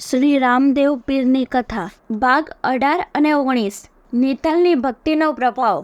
શ્રી રામદેવ પીરની કથા, ભાગ અઢાર અને ઓગણીસ. નીતલની ભક્તિનો પ્રભાવ.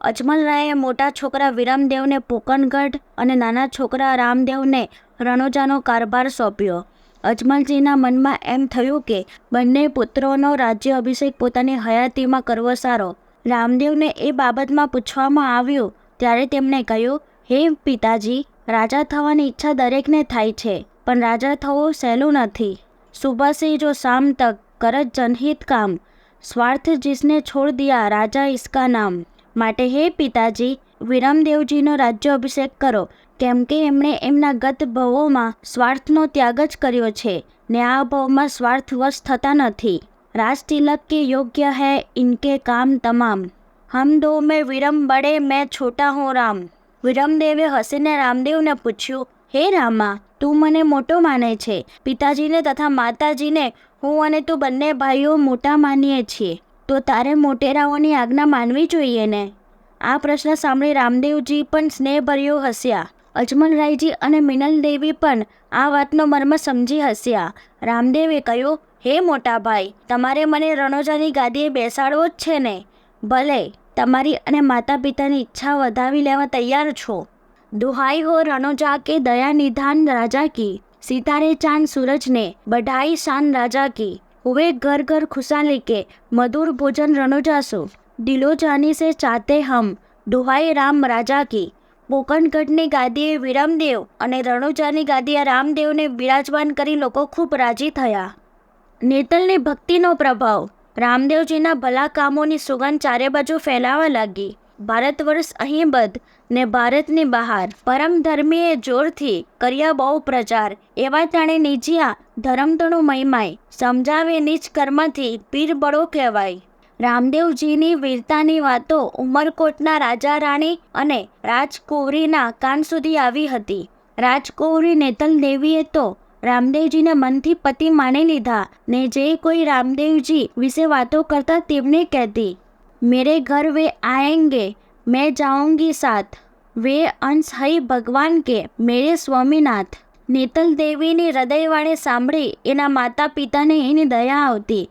અજમલરાયે મોટા છોકરા વિરામદેવને પોકનગઢ અને નાના છોકરા રામદેવને રણોજાનો કારભાર સોંપ્યો. અજમલજીના મનમાં એમ થયું કે બંને પુત્રોનો રાજ્ય અભિષેક પોતાની હયાતીમાં કરવો સારો. રામદેવને એ બાબતમાં પૂછવામાં આવ્યું ત્યારે તેમણે કહ્યું, હે પિતાજી, રાજા થવાની ઈચ્છા દરેકને થાય છે, પણ રાજા થવું સહેલું નથી. सुबह से जो शाम तक करत जनहित काम સ્વાર્થ જિસને છોડ દિયા રાજા ઇસકા નામ માટે હે પિતાજી વિરમદેવજીનો રાજ્ય અભિષેક કરો કેમ કે એમણે એમના ગત ભવોમાં સ્વાર્થનો ત્યાગ જ કર્યો છે ને આ ભવમાં સ્વાર્થવશ થતા નથી રાજ તિલક કે યોગ્ય હૈ ઇનકે કામ તમામ હમ દો મેં વિરમ બડે મેં છોટા હું રામ વિરમદેવે હસીને રામદેવને પૂછ્યું હે રામા તું મને મોટો માને છે, પિતાજીને તથા માતાજીને, હું અને તું બંને ભાઈઓ મોટા માનીએ છીએ. તો તારે મોટેરાઓની આજ્ઞા માનવી જોઈએ ને? આ પ્રશ્ન સાંભળી રામદેવજી પણ સ્નેહભર્યો હસ્યા. અજમલરાયજી અને મિનલ દેવી પણ આ વાતનો મર્મ સમજી હસ્યા. રામદેવે કહ્યું, હે મોટા ભાઈ, તમારે મને રણોજાની ગાદીએ બેસાડવો જ છે ને? ભલે, તમારી અને માતા પિતાની ઈચ્છા વધાવી લેવા તૈયાર છો. દુહાઈ હો રણોજા કે દયા નિધાન રાજા કી. સિતારે ચાંદ સૂરજને બઢાઈ શાન રાજા કી. હુએ ઘર ઘર ખુશાલી કે મધુર ભોજન રણોજાસુ દિલો જાની સે ચાતે હમ દુહાઈ રામ રાજા કી. પોકણગઢની ગાદીએ વિરામદેવ અને રણોજાની ગાદીએ રામદેવને બિરાજમાન કરી લોકો ખૂબ રાજી થયા. નેતલની ભક્તિનો પ્રભાવ. રામદેવજીના ભલા કામોની સુગંધ ચારે બાજુ ફેલાવા લાગી. ભારત વર્ષ અહીં બધ ને ભારતની બહાર. પરમ ધર્મીએ જોરથી કર્યા બહુ પ્રચાર. એવા તાણે નીચિયા ધરમતણું મહિમાય સમજાવે નીચ કર્મથી પીર બળો કહેવાય. રામદેવજીની વીરતાની વાતો ઉમરકોટના રાજા રાણી અને રાજકુંવરીના કાન સુધી આવી હતી. રાજકુંવરી નેતલ દેવીએ તો રામદેવજીને મનથી પતિ માની લીધા ને જે કોઈ રામદેવજી વિશે વાતો કરતા તેમને કહેતી. मेरे घर वे आएंगे मैं जाऊंगी साथ वे अंश હઈ ભગવાન કે મેરે સ્વામીનાથ નેતલ દેવીની હૃદયવાણી સાંભળી એના માતા પિતાને એની દયા આવતી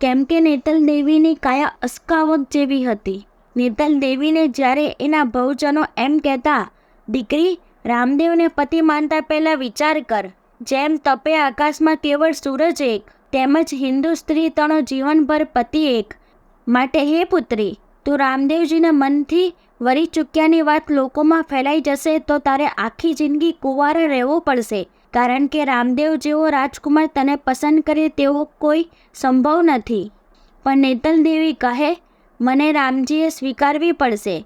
કેમ કે નેતલ દેવીની કાયા અસ્કાવક જેવી હતી નેતલ દેવીને જ્યારે એના ભવજનો એમ કહેતા દીકરી રામદેવને પતિ માનતા પહેલાં વિચાર કર જેમ તપે આકાશમાં કેવળ સૂરજ એક તેમજ હિન્દુ સ્ત્રી તણો જીવનભર પતિ એક માટે હે પુત્રી, તું રામદેવજીના મનથી વરી ચૂક્યાની વાત લોકોમાં ફેલાઈ જશે તો તારે આખી જિંદગી કુંવારે રહેવું પડશે. કારણ કે રામદેવ જેવો રાજકુમાર તને પસંદ કરે તેવો કોઈ સંભવ નથી. પણ નેતલ દેવી કહે, મને રામજીએ સ્વીકારવી પડશે.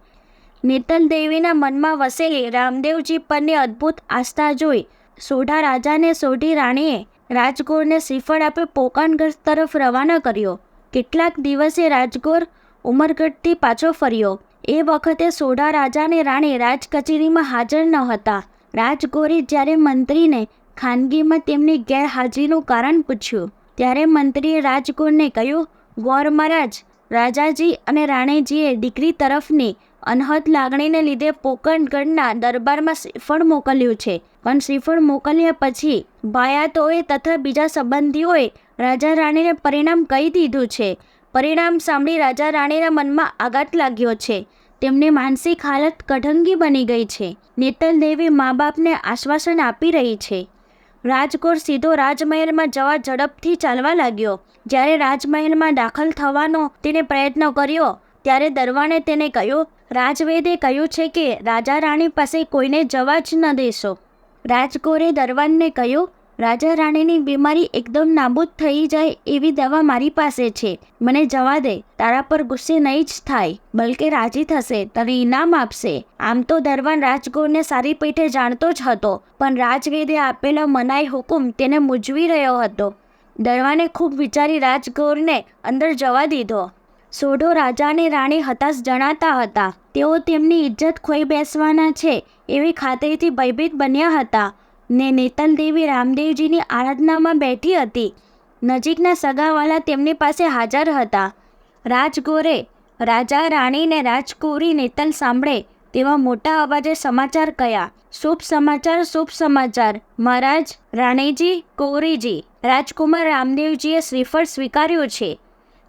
નેતલ દેવીના મનમાં વસેલી રામદેવજી પરની અદ્ભુત આસ્થા જોઈ. સોઢા રાજાને સોઢી રાણીએ રાજગોરને શ્રીફળ આપી પોકાણગઢ તરફ રવાના કર્યો. કેટલાક દિવસે રાજગોર ઉમરગઢથી પાછો ફર્યો. એ વખતે સોઢા રાજાને રાણી રાજ કચેરીમાં હાજર ન હતા. રાજગોરે જ્યારે મંત્રીને ખાનગીમાં તેમની ગેરહાજરીનું કારણ પૂછ્યું, ત્યારે મંત્રીએ રાજગોરને કહ્યું, ગોર મહારાજ, રાજાજી અને રાણીજીએ દીકરી તરફની અનહદ લાગણીને લીધે પોકણગઢના દરબારમાં શ્રીફળ મોકલ્યું છે. પણ શ્રીફળ મોકલ્યા પછી ભાયાતોએ તથા બીજા સંબંધીઓએ રાજા રાણીને પરિણામ કહી દીધું છે. પરિણામ સાંભળી રાજા રાણીના મનમાં આઘાત લાગ્યો છે. તેમની માનસિક હાલત કઢંગી બની ગઈ છે. નેતલ દેવી મા બાપને આશ્વાસન આપી રહી છે. રાજકોર સીધો રાજમહેલમાં જવા ઝડપથી ચાલવા લાગ્યો. જ્યારે રાજમહેલમાં દાખલ થવાનો તેને પ્રયત્ન કર્યો, ત્યારે દરવાણે તેને કહ્યું, રાજવેદે કહ્યું છે કે, રાજા રાણી પાસે કોઈને જવા જ ન દેશો. રાજકોરે દરવાનને કહ્યું રાજા રાણીની બીમારી એકદમ નાબૂદ થઈ જાય એવી દવા મારી પાસે છે. મને જવા દે, તારા પર ગુસ્સે નહીં જ થાય, બલકે રાજી થશે, તને ઇનામ આપશે. આમ તો દરવાન રાજગોરને સારી પેઠે જાણતો જ હતો, પણ રાજવેદે આપેલો મનાઈ હુકુમ તેને મૂંઝવી રહ્યો હતો. દરવાને ખૂબ વિચારી રાજગોરને અંદર જવા દીધો. સોઢો રાજાને રાણી હતાશ જણાતા હતા. તેઓ તેમની ઇજ્જત ખોઈ બેસવાના છે એવી ખાતરીથી ભયભીત બન્યા હતા. ને નેતલ દેવી રામદેવજીની આરાધનામાં બેઠી હતી. નજીકના સગાવાલા તેમની પાસે હાજર હતા. રાજગોરે રાજા રાણીને રાજકુરી નેતલ સાંભળે તેવા મોટા અવાજે સમાચાર કયા. શુભ સમાચાર શુભ સમાચાર, મહારાજ રાણીજી, કૌરીજી. રાજકુમાર રામદેવજીએ શ્રીફળ સ્વીકાર્યું છે.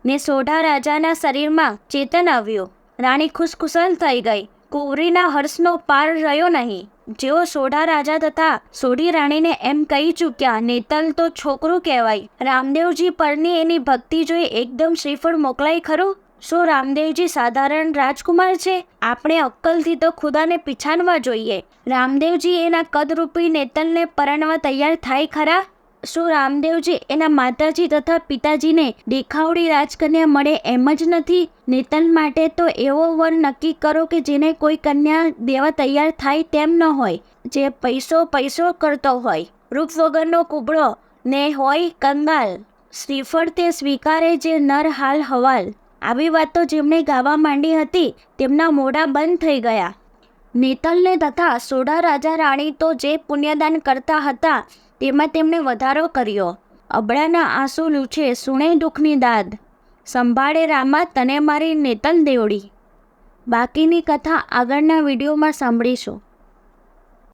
ને સોઢા રાજાના શરીરમાં ચેતન આવ્યું. રાણી ખુશખુશલ થઈ ગઈ. કુંવરીના હર્ષનો પાર રહ્યો નહીં. જેઓ સોઢા રાજા તથા સોઢી રાણીને એમ કહી ચૂક્યા, નેતલ તો છોકરું કહેવાય. રામદેવજી પરની એની ભક્તિ જોઈ એકદમ શ્રીફળ મોકલાય ખરું? શું રામદેવજી સાધારણ રાજકુમાર છે? આપણે અક્કલથી તો ખુદાને પીછાનવા જોઈએ. રામદેવજી એના કદરૂપી નેતલને પરણવા તૈયાર થાય ખરા? શું રામદેવજી એના માતાજી તથા પિતાજીને દેખાવડી રાજકન્યા મળે એમ જ નથી? નેતલ માટે તો એવો વર નક્કી કરો કે જેને કોઈ કન્યા દેવા તૈયાર થાય તેમ ન હોય, જે પૈસો પૈસો કરતો હોય. રૂપ વગરનો કુબડો ને હોય કંગાલ. શ્રીફળ તે સ્વીકારે જે નર હાલ હવાલ. આવી વાતો જેમણે ગાવા માંડી હતી, તેમના મોઢા બંધ થઈ ગયા. નેતલને તથા સોડા રાજા રાણી તો જે પુણ્યદાન કરતા હતા તેમાં તેમણે વધારો કર્યો. અબળાના આંસુ લૂછે સુણે દુઃખની દાદ. સંભાળે રામા તને મારી નેતન દેવડી. બાકીની કથા આગળના વિડીયોમાં સાંભળીશું.